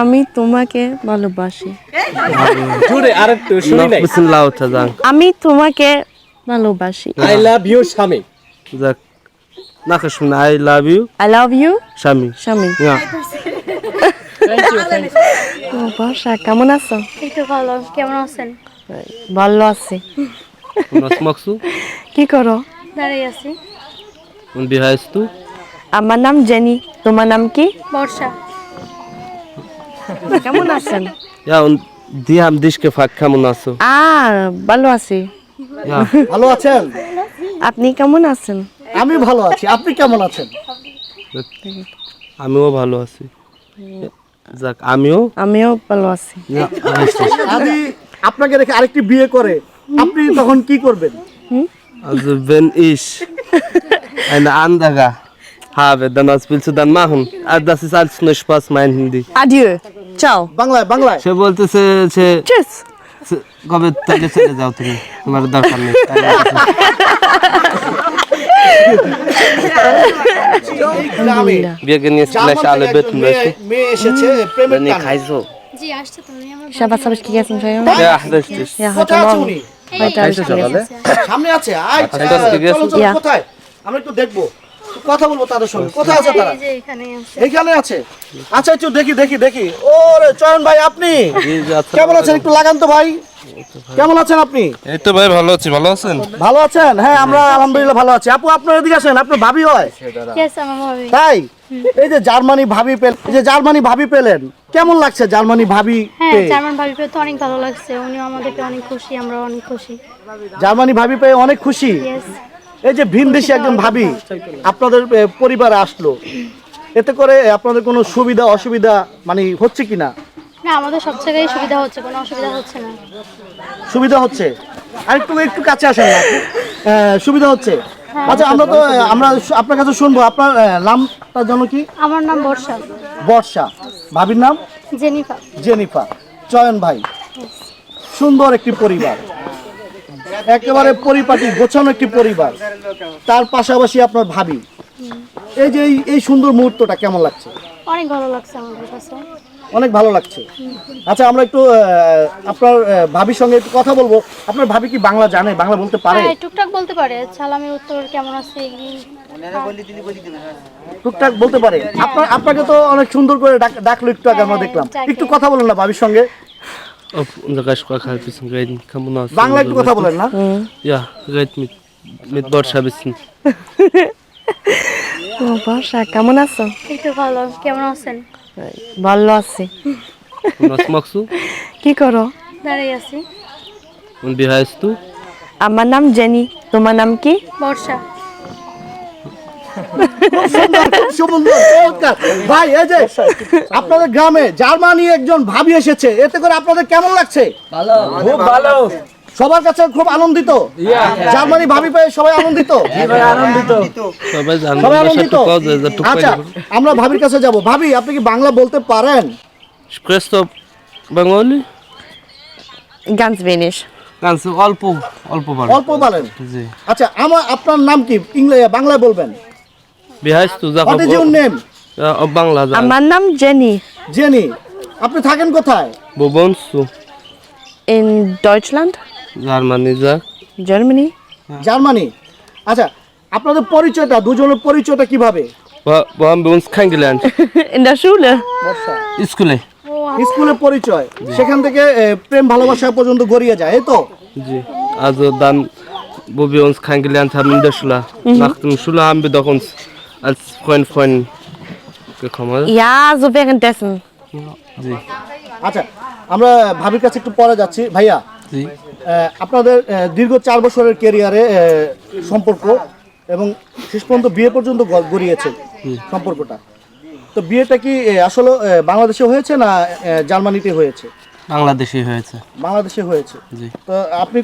আমি তোমাকে ভালোবাসি। শুনি আমি তোমাকে ভালোবাসি। আই লাভ ইউ স্বামী। Sag nachher schon I love you, I love you. স্বামী। Ja. বর্ষা কেমন আছো? এই তো ভালো কেমন আছেন? ভালো আছি? কি করো? দাঁড়িয়ে আছি। আমার নাম জেনি। তোমার নাম কি? বর্ষা। কেমন আছেন? die haben dich gefragt, কেমন আছো? আ ভালো আছি। ভালো আছেন? আপনি কেমন আছেন? আমি ভালো আছি। আপনি কেমন আছেন? আমিও ভালো আছি। যাক আমিও? আমিও ভালো আছি। আদি আপনাকে দেখে আরেকটি বিয়ে করে আপনি তখন কি করবেন? Also wenn ich eine andere habe, dann was willst du dann machen? Ah, das ist alles nur Spaß, mein Hindi. আডিও চাও Bangla, বাংলায় সে বলতেছে সে সে- কবে তাহলে চলে যাও তুমি তোমার দরকার নেই jetzt gleich alle bitten, weißt du? মেয়ে এসেছে প্রেমের টানে। Kaiso. জি আসছে তো আমার ich gegessen, Entschuldigung. Ja, richtig. Ja, heute কোথায় আছে Morgen. উনি Heute habe ich gegessen. সামনে আছে আয় Hast du das gegessen? চলো চলো Ja. কোথায় আমরা একটু দেখব কথা বলব তাদের সঙ্গে। কোথায় আছে তারা? এখানে আছে। এইখানে আছে। আচ্ছা একটু দেখি দেখি দেখি। ওরে চয়ন ভাই আপনি? আছে- কেমন আছেন? একটু লাগান তো ভাই। কেমন আছেন আপনি? এই তো ভাই ভালো আছি। ভালো আছেন? ভালো আছেন? হ্যাঁ আমরা আলহামদুলিল্লাহ ভালো আছি। আপু আপনার এদিকে আসেন। আপনার ভাবি হয়? তাই? এই যে জার্মানি ভাবি পেলেন এই যে জার্মানি ভাবি পেলেন। কেমন লাগছে জার্মানি ভাবি হ্যাঁ? জার্মান ভাবি পেয়ে তো অনেক ভালো লাগছে। উনিও আমাদেরকে অনেক খুশি আমরা অনেক খুশি। জার্মানি ভাবি পেয়ে অনেক খুশি? এই যে ভিন দেশি একজন ভাবি আপনাদের পরিবারে আসলো। এতে করে আপনাদের কোনো সুবিধা অসুবিধা মানে হচ্ছে কি না? আমাদের সব জায়গায় সুবিধা হচ্ছে কোনো অসুবিধা হচ্ছে না। সুবিধা হচ্ছে? আর একটু একটু কাছে আসেন না। সুবিধা হচ্ছে? আচ্ছা আমরা তো আমরা আপনার কাছে শুনব। আপনার নামটা যেন কি? আমার নাম বর্ষা। বর্ষা। ভাবির নাম? Jennifer Jennifer. চয়ন ভাই। সুন্দর একটি পরিবার। একেবারে পরিপাটি গোছানো একটি পরিবার। তার পাশাপাশি আপনার ভাবি। এই যে এই- সুন্দর মুহূর্তটা কেমন লাগছে? অনেক ভালো লাগছে আমাদের কাছে। অনেক ভালো লাগছে। আচ্ছা আমরা একটু আপনার ভাবির সঙ্গে একটু কথা বলব। আপনার ভাবি কি বাংলা জানে? বাংলা বলতে পারে? হ্যাঁ টুকটাক বলতে পারে। সালামের উত্তর কেমন আছে? টুকটাক বলতে পারে। আপনার আপনাকে তো অনেক সুন্দর করে ডাক- ডাকলো একটু আগে আমরা দেখলাম। একটু কথা বলেন না ভাবির সঙ্গে। Auf unserer Sprache halt ein bisschen reden. Kann man auch Bangla একটু কথা বলেন না। Ja, red mit, mit Borscha ein ও বর্ষা কেমন আছো? এই তো ভালো কেমন আছেন? ভালো আছি। was কি করো? দাঁড়িয়ে আছি। Und wie heißt আমার নাম জেনি তোমার নাম কি? বর্ষা। ভাই এই যে আপনাদের গ্রামে জার্মানি একজন ভাবি এসেছে এতে করে আপনাদের কেমন লাগছে? খুব ভালো। সবার কাছে খুব আনন্দিত। জার্মানি ভাবি পেয়ে সবাই আনন্দিত। সবাই আনন্দিত। আচ্ছা আমরা ভাবির কাছে যাব। ভাবি আপনি কি বাংলা বলতে পারেন? ganz অল্প অল্প অল্প বলেন জি। আচ্ছা আমার আপনার নাম কি? ইংলিশ বাংলায় বলবেন? What is auf, name Bangla আমার নাম জেনি। জেনি আপনি থাকেন কোথায়? Wo wohnst du? Germany Germany? হ্যাঁ। জার্মানি? আচ্ছা আপনাদের পরিচয়টা দুজনের পরিচয়টা কীভাবে? আচ্ছা। স্কুলে। স্কুলে পরিচয়। সেখান থেকে প্রেম ভালোবাসা পর্যন্ত গড়িয়ে যায় এই তো? জি। আজ দান খাঙ্গিলিয়ান থামিন্দা শুলা নাখতুম শুলা আমবে ফয়েন ফয়েন কেমন জি। আচ্ছা আমরা ভাবির কাছে একটু পড়া যাচ্ছি। ভাইয়া জি। আপনাদের দীর্ঘ চার বছরের কেরিয়ারে সম্পর্ক এবং শেষ পর্যন্ত বিয়ে পর্যন্ত গড়িয়েছে সম্পর্কটা। তো বিয়েটা কি আসলে বাংলাদেশে হয়েছে না জার্মানিতে হয়েছে? বাংলাদেশি হয়েছে। বাংলাদেশে হয়েছে। জি। তো আপনি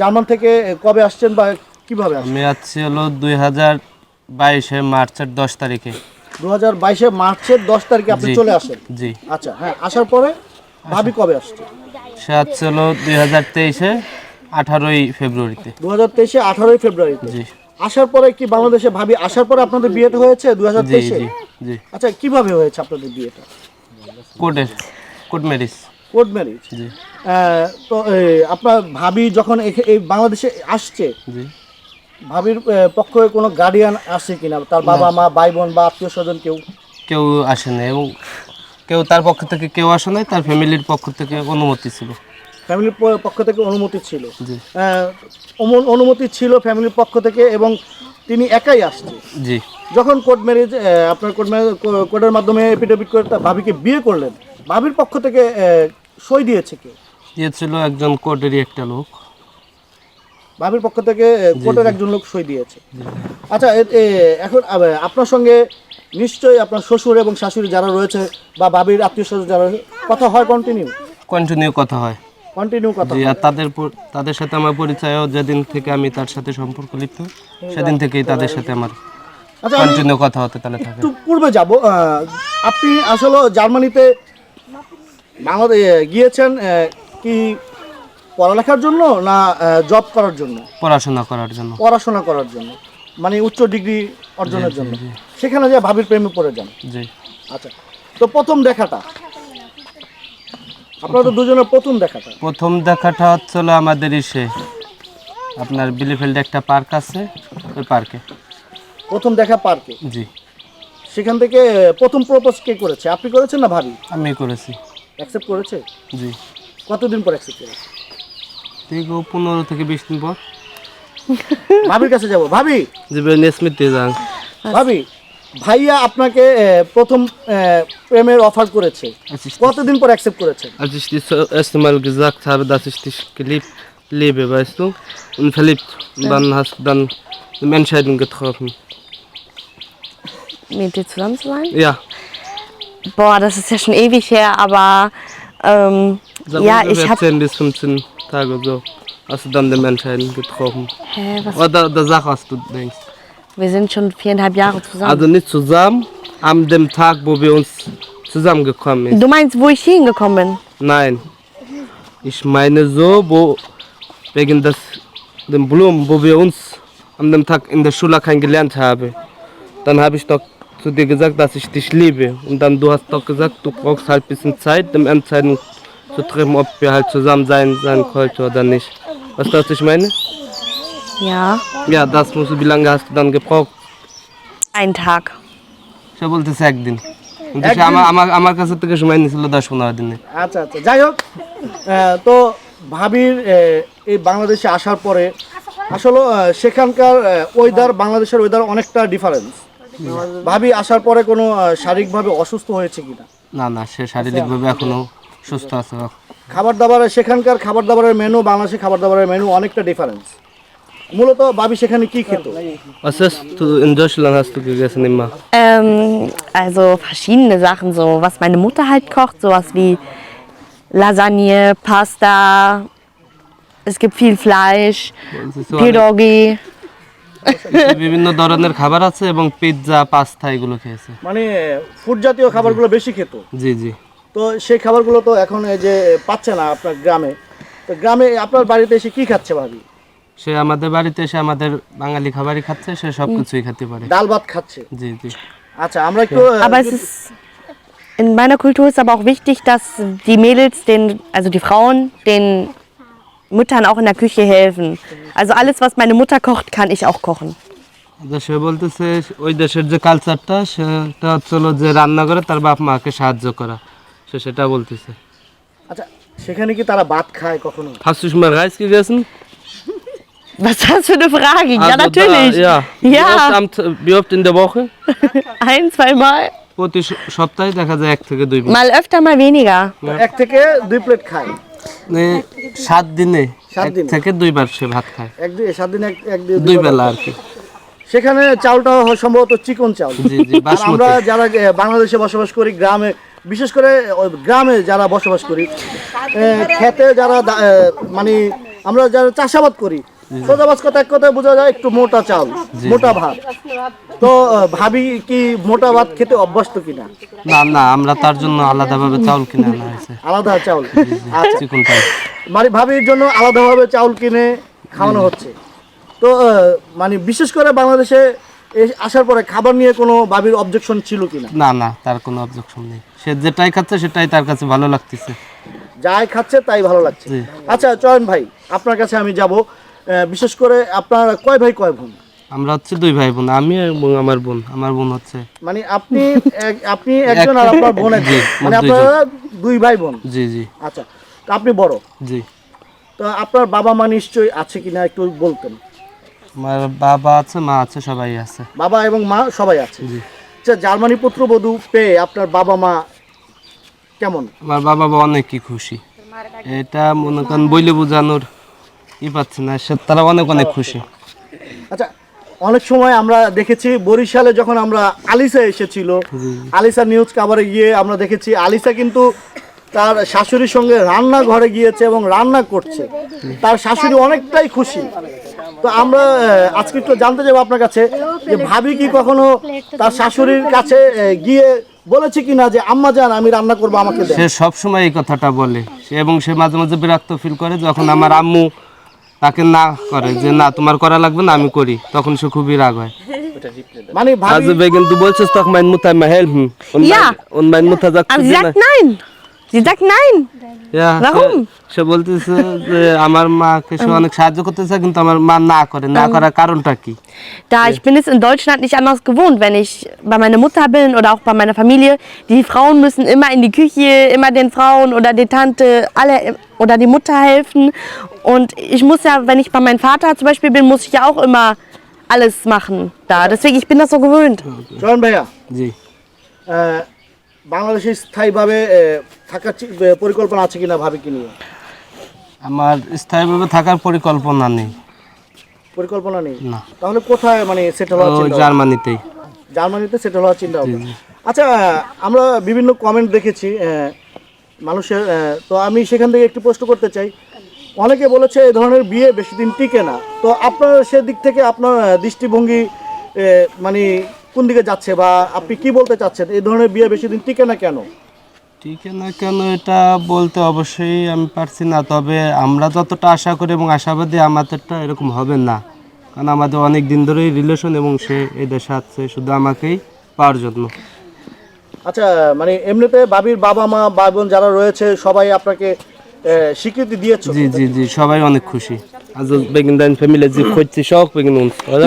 জার্মান থেকে কবে আসছেন বা কীভাবে আমি আছি হলো দুই হাজার বাইশে মার্চের দশ তারিখে। দু হাজার বাইশে মার্চের দশ তারিখে আপনি চলে আসেন? জি। আচ্ছা হ্যাঁ আসার পরে ভাবি কবে আসছে? সে আছে হলো দুই হাজার তেইশে আঠারোই ফেব্রুয়ারিতে। দু হাজার তেইশে আঠারোই ফেব্রুয়ারিতে? জি। আসার পরে কি বাংলাদেশে ভাবি আসার পরে আপনাদের বিয়েটা হয়েছে দু হাজার জি তেইশে? জি জি। আচ্ছা কীভাবে হয়েছে আপনাদের বিয়েটা? কোর্টের কোর্ট ম্যারিজ। Court marriage? জি। তো এ, আপনার ভাবি যখন এখে- এই বাংলাদেশে আসছে জি। ভাবির এ, পক্ষে কোনো গার্ডিয়ান আসে কিনা? তার বাবা মা ভাই বোন বা আত্মীয় স্বজন কেউ? কেউ আসে না এবং কেউ তার পক্ষ থেকে কেউ আসে নাই তার ফ্যামিলির পক্ষ থেকে অনুমতি ছিল। ফ্যামিলির পক্ষ থেকে অনুমতি ছিল। জি। অনুমতি ছিল ফ্যামিলির পক্ষ থেকে এবং তিনি একাই আসছে। জি। যখন কোর্ট ম্যারেজ আপনার কোর্ট ম্যারেজ কোর্টের মাধ্যমে এপিডেভিট করে তার ভাবিকে বিয়ে করলেন ভাবির পক্ষ থেকে সই দিয়েছে কে? দিয়েছিল একজন কোর্টেরই একটা লোক। ভাবির পক্ষ থেকে কোর্টের একজন লোক সই দিয়েছে। আচ্ছা এখন আপনার সঙ্গে নিশ্চয়ই আপনার শ্বশুর এবং শাশুড়ি যারা রয়েছে বা ভাবির আত্মীয় স্বজন যারা রয়েছে, কথা হয় কন্টিনিউ কন্টিনিউ কথা হয়। কন্টিনিউ কথা জি হয়। আর তাদের পর- তাদের সাথে আমার পরিচয়ও যেদিন থেকে আমি তার সাথে সম্পর্ক লিপ্ত সেদিন থেকেই তাদের সাথে আমার আচ্ছা আমি কন্টিনিউ কথা হতে তাহলে থাকে। একটু পূর্বে যাব আপনি আসলে জার্মানিতে বাংলাদেশ গিয়েছেন আহ, কি পড়ালেখার জন্য না জব করার জন্য? পড়াশোনা করার জন্য। পড়াশোনা করার জন্য। মানে উচ্চ ডিগ্রি অর্জনের জন্য। সেখানে যে ভাবির প্রেমে পড়ে যান। জি। আচ্ছা তো প্রথম দেখাটা। আপনাদের দুজনের প্রথম দেখাটা। প্রথম দেখাটা হচ্ছিল আমাদের ইসে আপনার বিলিফিল্ডে একটা পার্ক আছে ওই পার্কে। প্রথম দেখা পার্কে। জি। সেখান থেকে প্রথম প্রপোজ কে করেছে? আপনি করেছেন না ভাবি? আমি করেছি। অ্যাকসেপ্ট করেছে? জি। কতদিন পর অ্যাকসেপ্ট করেছে? ঠিক পনেরো থেকে বিশ দিন পর। ভাবির কাছে যাব ভাবি জি বেনে স্মৃতি যান ভাবি ভাইয়া আপনাকে আহ, প্রথম আহ, প্রেমের অফার করেছে Als ich, কতদিন পর অ্যাকসেপ্ট করেছে als ich dir das erste Mal gesagt habe, dass ich dich geliebt lebe, weißt du, und verliebt, und dann hast du dann eine Entscheidung getroffen. Mit dir zusammen zu sein? Ja, Boah, das ist ja schon ewig her, aber ähm, sag ja, ungefähr ich habe. 10 bis 15 Tage so. Hast du dann die Entscheidung getroffen. Hä, was? Oder, oder sag, was du denkst. Wir sind schon viereinhalb Jahre zusammen. Also nicht zusammen, an dem Tag, wo wir uns zusammengekommen sind. du meinst, wo ich hingekommen bin? Nein. Ich meine so, wo wegen des den Blumen, wo wir uns an dem Tag in der Schule kennengelernt haben. Dann habe ich doch zu dir gesagt, dass ich dich liebe. Und dann du hast doch gesagt, du brauchst halt ein bisschen Zeit, um Entscheidung zu treffen, ob wir halt zusammen sein, sein könnten oder nicht. Weißt du, was ich meine? Ja, Ja, das musst du, wie lange hast du dann gebraucht? einen Tag. সে বলতেছে একদিন কিন্তু সে আমার আমার আমার কাছে থেকে সময় নিয়েছিল দশ পনেরো দিনে আচ্ছা আচ্ছা যাই হোক তো ভাবির এই বাংলাদেশে আসার পরে আসলে সেখানকার ওয়েদার বাংলাদেশের ওয়েদার অনেকটা ডিফারেন্স ভাবি আসার পরে কোনো শারীরিকভাবে অসুস্থ হয়েছে কিনা না না সে শারীরিকভাবে এখনও সুস্থ আছে খাবার দাবারের সেখানকার খাবার দাবারের মেনু বাংলাদেশের খাবার দাবারের মেনু অনেকটা ডিফারেন্স মূলত ভাবি সেখানে কি খেত? Ähm, also verschiedene Sachen, so was meine Mutter halt kocht, sowas wie Lasagne, Pasta, es gibt viel বিভিন্ন ধরনের খাবার আছে এবং পিৎজা পাস্তা এগুলো খেয়েছে। মানে ফুড জাতীয় খাবারগুলো বেশি খেত? জি জি। তো সেই খাবারগুলো তো এখন এই যে পাচ্ছে না আপনার গ্রামে তো গ্রামে আপনার বাড়িতে এসে কি খাচ্ছে ভাবি সে আমাদের বাড়িতে এসে আমাদের বাঙালি খাবারই খাচ্ছে সে সব কিছুই খেতে পারে ডাল ভাত খাচ্ছে জি জি আচ্ছা আমরা একটু Aber es ist in meiner Kultur ist aber auch wichtig, dass die Mädels, den, also die Frauen, den Müttern auch in der Küche helfen. Also alles, was meine Mutter kocht, kann ich auch kochen. আচ্ছা, সে বলতেছে ওই দেশের যে কালচারটা সেটা হচ্ছিল যে রান্না করে তার বাপ মাকে সাহায্য করা সে সেটা বলতেছে আচ্ছা সেখানে কি তারা ভাত খায় কখনো Hast du schon mal Reis gegessen? Was ist für eine Frage? ja, natürlich. Ja. Wie, Ja. am, T- wie oft in der Woche? Ein, zweimal. প্রতি স- সপ্তাহে দেখা যায় এক থেকে দুই Mal öfter, mal weniger. এক থেকে দুই প্লেট খায় মানে সাত দিনে সাত এক দিনে? থেকে দুইবার সে ভাত খায় এক দুই সাত দিন এক এক দুই- দুই দুইবার বেলা আর কি সেখানে চাউলটা সম্ভবত চিকন চাউল জি জি আর আমরা যারা আহ, বাংলাদেশে বসবাস করি গ্রামে বিশেষ করে ওই গ্রামে যারা বসবাস করি খেতে যারা মানে আমরা যারা চাষাবাদ করি সোজাবাজ কথা এক কথায় বোঝা যায় একটু মোটা চাল মোটা ভাত। তো ভাবি কি মোটা ভাত খেতে অভ্যস্ত কিনা? না না আমরা তার জন্য আলাদাভাবে চাউল কিনে আনা হয়েছে। আলাদা চাউল? আচ্ছা। মানে ভাবির জন্য আলাদাভাবে চাউল কিনে খাওয়ানো হচ্ছে। তো মানে বিশেষ করে বাংলাদেশে আসার পরে খাবার নিয়ে কোনো ভাবির অবজেকশন ছিল কিনা? না না তার কোনো অবজেকশন নেই। সে যেটাই খাচ্ছে সেটাই তার কাছে ভালো লাগতেছে। যাই খাচ্ছে তাই ভালো লাগছে। আচ্ছা চয়ন ভাই আপনার কাছে আমি যাব। বিশেষ করে আপনার কয় ভাই কয় বোন? আমরা হচ্ছে দুই ভাই বোন আমি এবং আমার বোন। আমার বোন হচ্ছে মানে আপনি আপনি একজন আর আপনার বোন একজন। মানে। আপনারা দুই ভাই বোন? জি জি। আচ্ছা তো আপনি বড়? জি। তো আপনার বাবা মা নিশ্চয়ই আছে কিনা একটু বলতেন। আমার বাবা আছে মা আছে সবাই আছে। বাবা এবং মা সবাই আছে। জি। আচ্ছা জার্মানি পুত্রবধূ পেয়ে আপনার বাবা মা কেমন? আমার বাবা মা অনেকই খুশি। এটা মনে করেন বইলে বোঝানোর ই পাচ্ছে না সে তারা অনেক অনেক খুশি। আচ্ছা অনেক সময় আমরা দেখেছি বরিশালে যখন আমরা আলিসা এসেছিল আলিসা নিউজ কাভারে গিয়ে আমরা দেখেছি আলিসা কিন্তু তার শাশুড়ির সঙ্গে রান্না ঘরে গিয়েছে এবং রান্না করছে। তার শাশুড়ি অনেকটাই খুশি। তো আমরা আজকে একটু জানতে যাব আপনার কাছে যে ভাবি কি কখনো তার শাশুড়ির কাছে গিয়ে বলেছে কিনা যে আম্মা জান আমি রান্না করব আমাকে সে সব সময় এই কথাটা বলে। সে এবং সে মাঝে মাঝে বিরক্ত ফিল করে যখন আমার আম্মু তাকে না করে যে না তোমার করা লাগবে না আমি করি। তখন সে খুবই রাগ হয়। মানে ভাবি Also wegen du wolltest doch meine Mutter mal helfen. Und Ja. Mein, und meine Mutter sagt Aber zu sie dir, sagt nein. Sie sagt nein. ja, Warum? সে- সে বলতেছে যে আমার মাকে সে অনেক সাহায্য করতেছে কিন্তু আমার মা না করে না করার কারণটা কি Da ich bin es in Deutschland nicht anders gewohnt, wenn ich bei meiner Mutter bin oder auch bei meiner Familie. Die Frauen müssen immer in die Küche, immer den Frauen oder die Tante alle oder die Mutter helfen. Und ich muss ja, wenn ich bei meinem Vater zum Beispiel bin, muss ich ja auch immer alles machen da. Deswegen ich bin das so gewöhnt. চয়ন ভাইয়া জি আহ, বাংলাদেশে স্থায়ীভাবে থাকার পরিকল্পনা আছে কিনা ভাবি কি নিয়ে? আমার স্থায়ীভাবে থাকার পরিকল্পনা নেই। পরিকল্পনা নেই? না। তাহলে কোথায় মানে সেটেল হওয়ার? জার্মানিতেই। জার্মানিতে সেটেল হওয়ার চিন্তা ভাবনা। আচ্ছা আমরা বিভিন্ন কমেন্ট দেখেছি মানুষের তো আমি সেখান থেকে একটু প্রশ্ন করতে চাই। অনেকে বলেছে এই ধরনের বিয়ে বেশি দিন টিকে না। তো আপনার সেদিক থেকে আপনার দৃষ্টিভঙ্গি মানে কোন দিকে যাচ্ছে বা আপনি কি বলতে চাচ্ছেন? এই ধরনের বিয়ে বেশি দিন টিকে না কেন? ঠিক না কেন এটা বলতে অবশ্যই আমি পারছি না তবে আমরা যতটা আশা করি এবং আশাবাদী আমাদেরটা এরকম হবে না। কারণ আমাদের অনেক দিন ধরেই রিলেশন এবং সে এই দেশে আছে শুধু আমাকেই পাওয়ার জন্য। আচ্ছা মানে এমনিতে বাবির বাবা মা ভাই বোন যারা রয়েছে সবাই আপনাকে স্বীকৃতি দিয়েছে? জি জি জি সবাই অনেক খুশি। Also wegen deiner Familie, sie freut sich auch wegen uns, oder?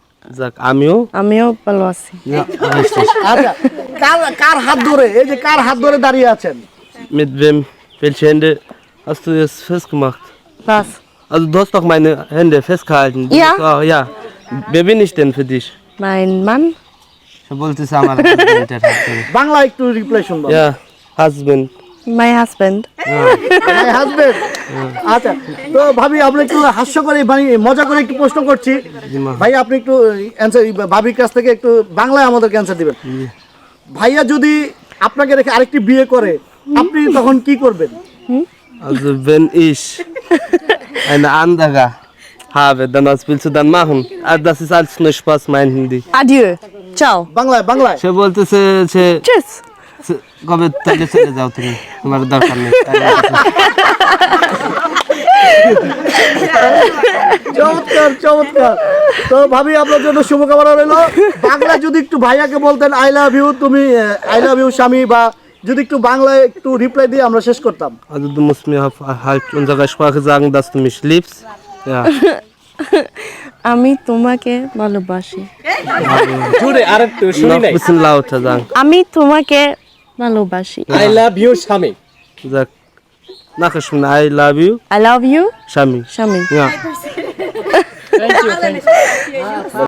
যাক আমিও আমিও ভালো আছি। আচ্ছা কার কার হাত ধরে এই যে কার হাত ধরে দাঁড়িয়ে আছেন Mit wem, welche Hände hast du jetzt festgemacht? Was? Also du hast doch meine Hände festgehalten. Du Ja. bist auch- ja. Wer bin ich denn für dich? Mein Mann? সে বলতেছে আমার। বাংলা একটু রিপ্লাই শুনব Ja, Husband. My husband. Husband আচ্ছা তো ভাবি আমরা একটু হাস্য করে মানে মজা করে একটু প্রশ্ন করছি ভাই আপনি একটু অ্যান্সার ভাবির কাছ থেকে একটু বাংলায় আমাদেরকে অ্যান্সার দিবেন ভাইয়া যদি আপনাকে রেখে আরেকটি বিয়ে করে আপনি তখন কি করবেন wenn ich eine andere habe, dann was willst du dann machen? Das ist alles nur Spaß, meinten die. Adieu. Ciao. বাংলায় বাংলায় সে বলতেছে সে Tschüss. কবে তাহলে চলে যাও তুমি তোমার দরকার নেই চমৎকার চমৎকার তো ভাবি আপনার জন্য শুভকামনা রইল বাংলা যদি একটু ভাইয়াকে বলতেন আই লাভ ইউ তুমি আই লাভ ইউ স্বামী বা যদি একটু বাংলায় একটু রিপ্লাই দিয়ে আমরা শেষ করতাম Also du musst mir auf halt unserer Sprache sagen, dass du mich liebst. Ja. আমি তোমাকে ভালোবাসি। জুড়ে আরেকটু শুনি Noch ein bisschen lauter sagen. আমি তোমাকে ভালোবাসি। আই লাভ ইউ স্বামী nachher schon I love you, I love you, Shami. Shami. Ja.